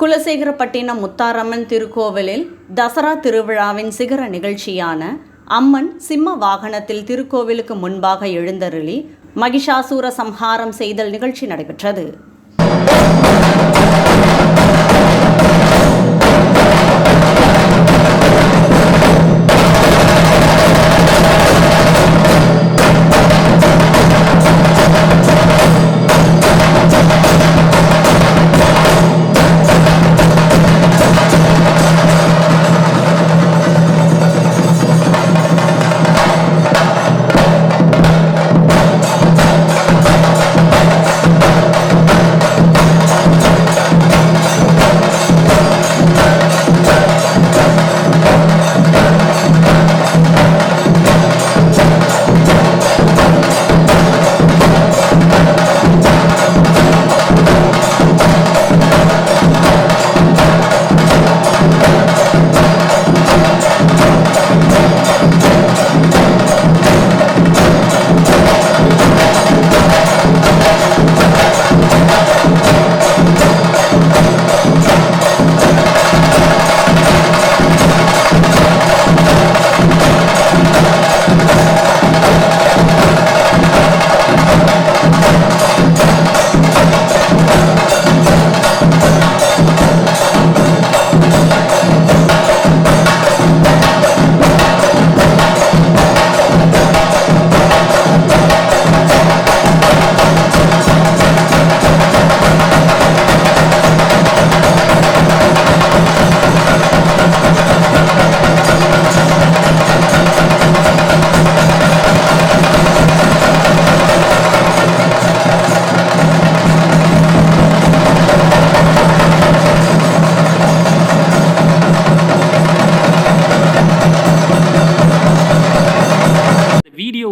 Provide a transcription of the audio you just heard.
குலசேகரப்பட்டினம் முத்தாரம்மன் திருக்கோவிலில் தசரா திருவிழாவின் சிகர நிகழ்ச்சியான அம்மன் சிம்ம வாகனத்தில் திருக்கோவிலுக்கு முன்பாக எழுந்தருளி மகிஷாசூர சம்ஹாரம் செய்தல் நிகழ்ச்சி நடைபெற்றது.